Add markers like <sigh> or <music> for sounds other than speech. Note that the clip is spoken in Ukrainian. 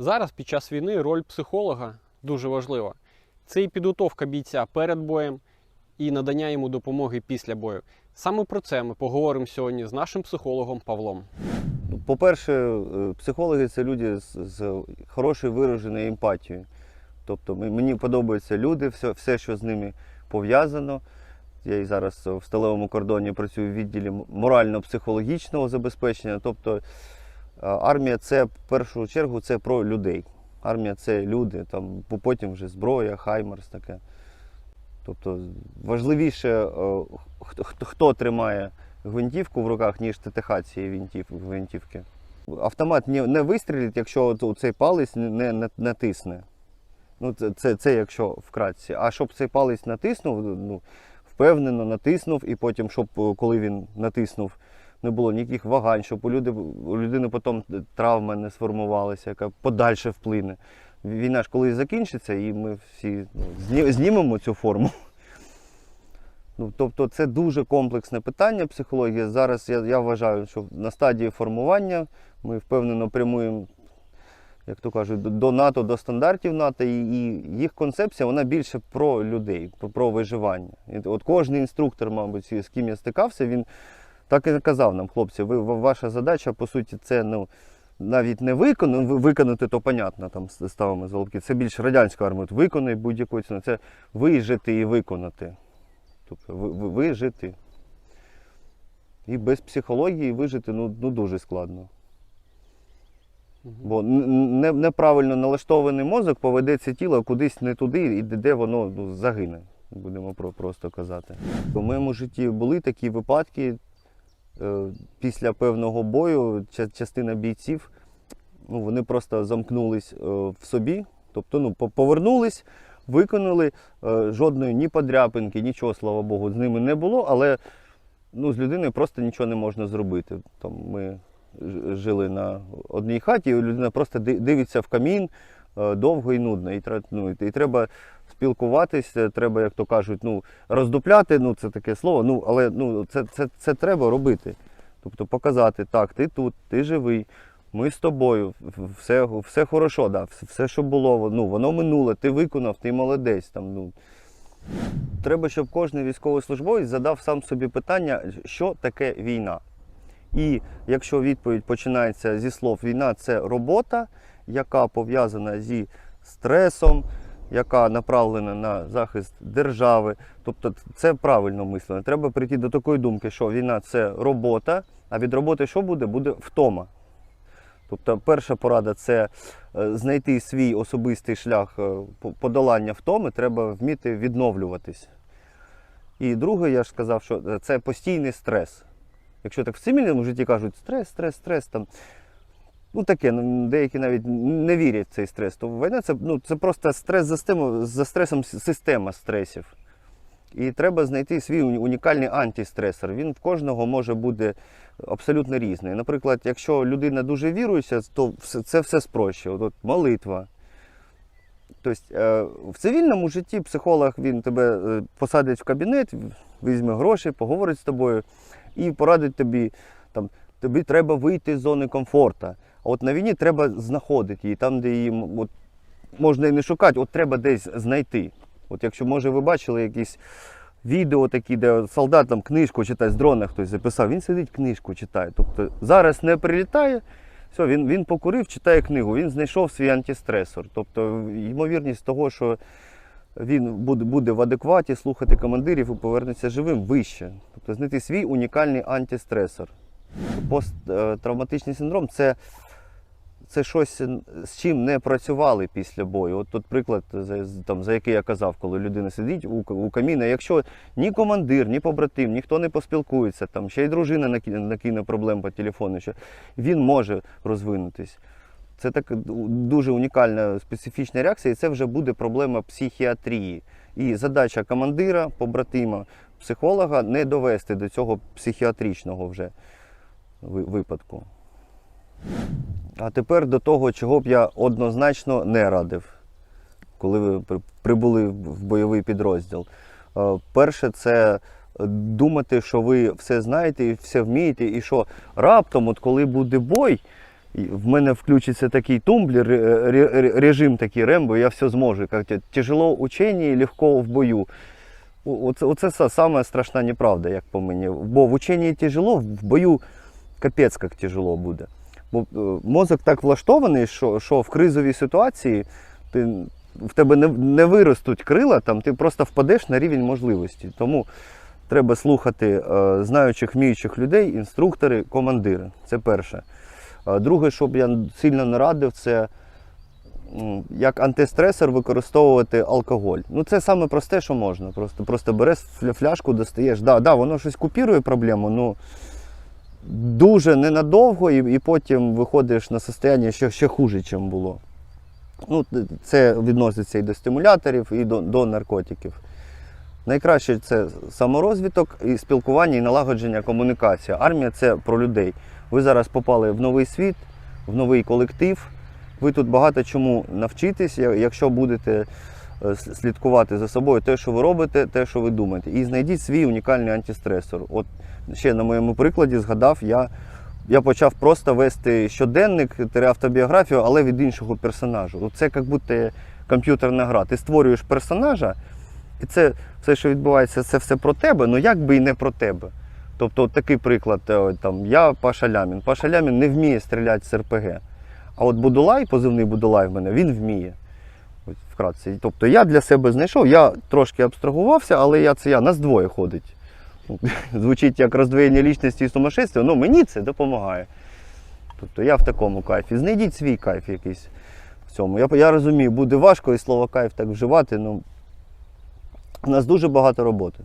Зараз під час війни роль психолога дуже важлива. Це і підготовка бійця перед боєм, і надання йому допомоги після бою. Саме про це ми поговоримо сьогодні з нашим психологом Павлом. Ну, По-перше, е, психологи це люди з, з хорошою вираженою емпатією. Тобто мені подобаються люди, все, все, що з ними пов'язано. Я і зараз в сталевому кордоні працюю в відділі морально-психологічного забезпечення. Тобто армія це в першу чергу це про людей. Армія це люди, там, потім вже зброя, хаймерс таке. Тобто важливіше, е, хто, тримає гвинтівку в руках, ніж ТТХ цієї гвинтів- гвинтівки. Автомат не, вистрілить, якщо цей палець не, не натисне. Ну, це, це, це якщо вкратці. А щоб цей палець натиснув, ну, впевнено натиснув, і потім, щоб е, коли він натиснув, не було ніяких вагань, щоб у, люди, у людини потім травма не сформувалася, яка подальше вплине. Війна ж колись закінчиться, і ми всі ну, знімемо цю форму. Ну, тобто це дуже комплексне питання психології. Зараз я, я вважаю, що на стадії формування ми впевнено прямуємо, як то кажуть, до- НАТО, до стандартів НАТО, і, і їх концепція вона більше про людей, про, про виживання. І от кожен інструктор, мабуть, з ким я стикався, він так і казав нам, хлопці, ви, ваша задача, по суті, це ну, навіть не виконати, виконати, то понятно, там ставимо золотки. Це більш радянська армія. Виконай будь-яку ціну. Це вижити і виконати. Тобто ви- ви- вижити. І без психології вижити ну, ну дуже складно. Бо не, неправильно налаштований мозок поведеться тіло кудись не туди, і де воно ну, загине, будемо про, просто казати. У моєму житті були такі випадки. Е, після певного бою частина бійців ну, вони просто замкнулись е, в собі, тобто ну, повернулись, виконали е, жодної ні подряпинки, нічого, слава Богу, з ними не було, але ну, з людиною просто нічого не можна зробити. Там ми жили на одній хаті, і людина просто дивиться в камін довго і нудно. І, ну, і треба спілкуватися, треба, як то кажуть, ну, роздупляти, ну це таке слово, ну, але ну, це, це, це треба робити. Тобто показати, так, ти тут, ти живий, ми з тобою, все, все хорошо, да, все, все, що було, ну, воно минуле, ти виконав, ти молодець. Там, ну. Треба, щоб кожен військовослужбовець задав сам собі питання, що таке війна. І якщо відповідь починається зі слов війна це робота, яка пов'язана зі стресом, яка направлена на захист держави. Тобто це правильно мислено. Треба прийти до такої думки, що війна це робота, а від роботи що буде? Буде втома. Тобто перша порада це е, знайти свій особистий шлях е, подолання втоми, треба вміти відновлюватись. І друге, я ж сказав, що е, це постійний стрес. Якщо так в цивільному житті кажуть стрес, стрес, стрес, там, ну таке, ну, деякі навіть не вірять в цей стрес, то війна це, ну, це просто стрес за, стимо- за стресом система стресів. І треба знайти свій унікальний антистресор. Він в кожного може бути абсолютно різний. Наприклад, якщо людина дуже віруюча, то це все спрощує. От, от молитва. Тобто, в цивільному житті психолог він тебе е, посадить в кабінет, візьме гроші, поговорить з тобою і порадить тобі, там, тобі треба вийти з зони комфорту. А от на війні треба знаходити її, там, де її от, можна і не шукати, от треба десь знайти. От якщо, може, ви бачили якісь відео такі, де солдат там книжку читає, з дрона хтось записав, він сидить книжку читає. Тобто зараз не прилітає, все, він, він покурив, читає книгу, він знайшов свій антистресор. Тобто ймовірність того, що він буде, буде в адекваті слухати командирів і повернеться живим вище. Тобто знайти свій унікальний антистресор. Посттравматичний синдром це, це щось, з чим не працювали після бою. От тут приклад, за, там, за який я казав, коли людина сидить у, у каміна. Якщо ні командир, ні побратим, ніхто не поспілкується, там, ще й дружина накине, накине проблем по телефону, що він може розвинутись. Це так дуже унікальна специфічна реакція, і це вже буде проблема психіатрії. І задача командира, побратима, психолога не довести до цього психіатричного вже випадку. А тепер до того, чого б я однозначно не радив, коли ви прибули в бойовий підрозділ. Е, Перше, це думати, що ви все знаєте і все вмієте, і що раптом, от коли буде бой, в мене включиться такий тумблер, ре- ре- режим такий рембо, я все зможу. Тяжело в ученні, легко в бою. Оце, оце са- саме страшна неправда, як по мені. Бо в ученні тяжело, в бою капець як тяжело буде. Бо е, мозок так влаштований, що, що в кризовій ситуації ти, в тебе не, не виростуть крила, там, ти просто впадеш на рівень можливості. Тому треба слухати е, знаючих, вміючих людей, інструктори, командири. Це перше. Друге, що б я сильно не радив, це як антистресор використовувати алкоголь. Ну, це саме просте, що можна. Просто, просто береш фля- фляжку, достаєш. Да, да, воно щось купірує проблему, ну дуже ненадовго, і, і потім виходиш на состояння ще, ще хуже, ніж було. Ну, це відноситься і до стимуляторів, і до, до наркотиків. Найкраще це саморозвиток і спілкування і налагодження комунікації. Армія це про людей. Ви зараз попали в новий світ, в новий колектив. Ви тут багато чому навчитесь, якщо будете е, слідкувати за собою, те, що ви робите, те, що ви думаєте. І знайдіть свій унікальний антистресор. От ще на моєму прикладі згадав, я, я почав просто вести щоденник, автобіографію, але від іншого персонажу. Це як будто комп'ютерна гра. Ти створюєш персонажа, і це все, що відбувається, це все про тебе, ну як би і не про тебе. Тобто, от такий приклад, е, там, я Паша Лямін. Паша Лямін не вміє стріляти з РПГ. А от Будулай, позивний Будулай в мене, він вміє. От вкратце. Тобто я для себе знайшов, я трошки абстрагувався, але я це я, нас двоє ходить. <laughs> Звучить як роздвоєння лічності і сумасшествия, ну мені це допомагає. Тобто я в такому кайфі. Знайдіть свій кайф якийсь в цьому. Я, я розумію, буде важко і слово кайф так вживати, ну у нас дуже багато роботи.